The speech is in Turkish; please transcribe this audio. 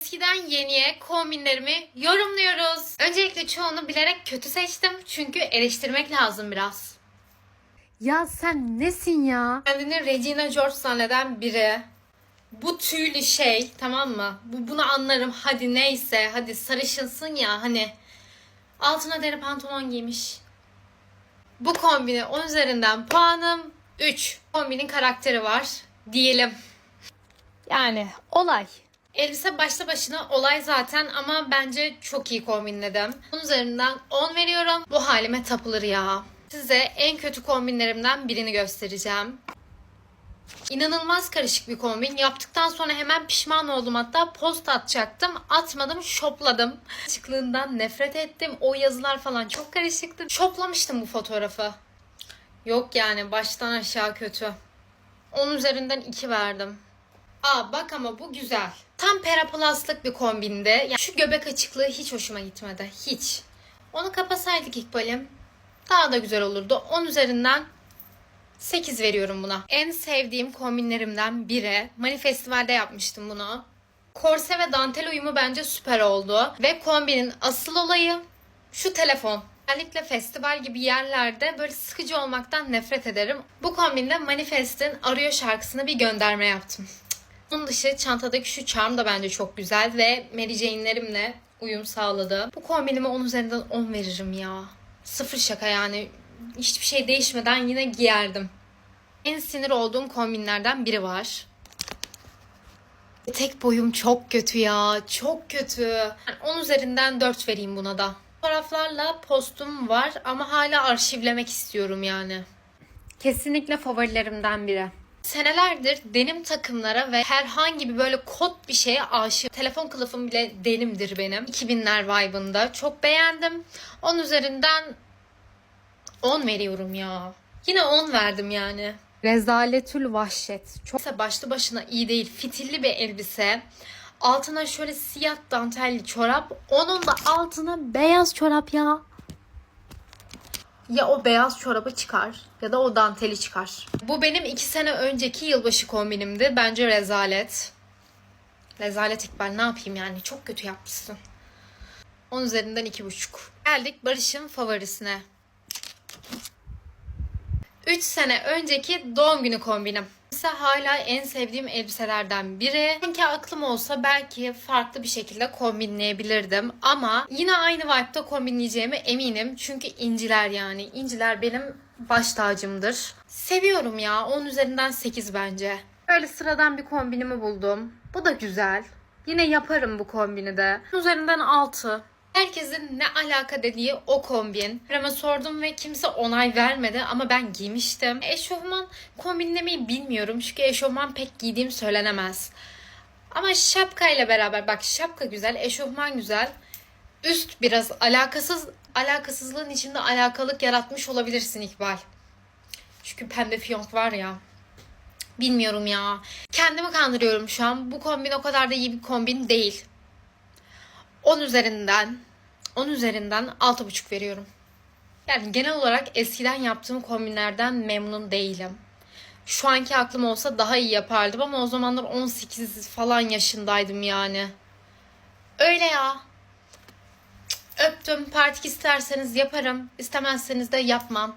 Eskiden yeniye kombinlerimi yorumluyoruz. Öncelikle çoğunu bilerek kötü seçtim. Çünkü eleştirmek lazım biraz. Ya sen nesin ya? Kendini Regina George zanneden biri. Bu tüylü şey tamam mı? Bu, bunu anlarım. Hadi neyse. Hadi sarışınsın ya hani. Altına deri pantolon giymiş. Bu kombine 10 üzerinden puanım 3. Kombinin karakteri var diyelim. Yani olay. Elbise başta başına olay zaten ama bence çok iyi kombinledim. Bunun üzerinden 10 veriyorum. Bu halime tapılır ya. Size en kötü kombinlerimden birini göstereceğim. İnanılmaz karışık bir kombin. Yaptıktan sonra hemen pişman oldum. Hatta post atacaktım. Atmadım, şopladım. Açıklığından nefret ettim. O yazılar falan çok karışıktı. Şoplamıştım bu fotoğrafı. Yok yani baştan aşağı kötü. 10 üzerinden 2 verdim. Aa bak ama bu güzel. Tam peraplaslık bir kombinde. Yani şu göbek açıklığı hiç hoşuma gitmedi. Hiç. Onu kapasaydık ilk. Daha da güzel olurdu. 10 üzerinden 8 veriyorum buna. En sevdiğim kombinlerimden biri. Mani Festival'de yapmıştım bunu. Korse ve dantel uyumu bence süper oldu. Ve kombinin asıl olayı şu telefon. Özellikle festival gibi yerlerde böyle sıkıcı olmaktan nefret ederim. Bu kombinde Manifest'in Arıyor şarkısına bir gönderme yaptım. Bunun dışı çantadaki şu charm da bence çok güzel ve Mary Jane'lerimle uyum sağladı. Bu kombinime 10 üzerinden 10 veririm ya. Sıfır şaka yani. Hiçbir şey değişmeden yine giyerdim. En sinir olduğum kombinlerden biri var. Tek boyum çok kötü ya. Çok kötü. Yani 10 üzerinden 4 vereyim buna da. Fotoğraflarla postum var ama hala arşivlemek istiyorum yani. Kesinlikle favorilerimden biri. Senelerdir denim takımlara ve herhangi bir böyle kot bir şeye aşık. Telefon kılıfım bile denimdir benim. 2000'ler vibe'ında. Çok beğendim. 10 üzerinden 10 veriyorum ya. Yine 10 verdim yani. Rezaletül vahşet. Çok Çok başlı başına iyi değil. Fitilli bir elbise. Altına şöyle siyah dantelli çorap. Onun da altına beyaz çorap ya. Ya o beyaz çorabı çıkar ya da o danteli çıkar. Bu benim iki sene önceki yılbaşı kombinimdi. Bence rezalet. Rezalet İkbal ne yapayım yani çok kötü yapmışsın. 10 üzerinden iki buçuk. Geldik Barış'ın favorisine. 3 sene önceki doğum günü kombinim. Ise hala en sevdiğim elbiselerden biri. Sanki aklım olsa belki farklı bir şekilde kombinleyebilirdim. Ama yine aynı vibe'da kombinleyeceğime eminim. Çünkü inciler yani. İnciler benim baş tacımdır. Seviyorum ya. 10 üzerinden 8 bence. Öyle sıradan bir kombinimi buldum. Bu da güzel. Yine yaparım bu kombini de. 10 üzerinden 6. Herkesin ne alaka dediği o kombin. Rema sordum ve kimse onay vermedi ama ben giymiştim. Eşofman kombinlemeyi bilmiyorum çünkü eşofman pek giydiğim söylenemez. Ama şapka ile beraber bak şapka güzel, eşofman güzel. Üst biraz alakasız, alakasızlığın içinde alakalık yaratmış olabilirsin İkbal. Çünkü pembe fiyonk var ya. Bilmiyorum ya. Kendimi kandırıyorum şu an. Bu kombin o kadar da iyi bir kombin değil. 10 üzerinden 10 üzerinden 6,5 veriyorum. Yani genel olarak eskiden yaptığım kombinlerden memnun değilim. Şu anki aklım olsa daha iyi yapardım ama o zamanlar 18 falan yaşındaydım yani. Öyle ya. Öptüm. Partik isterseniz yaparım. İstemezseniz de yapmam.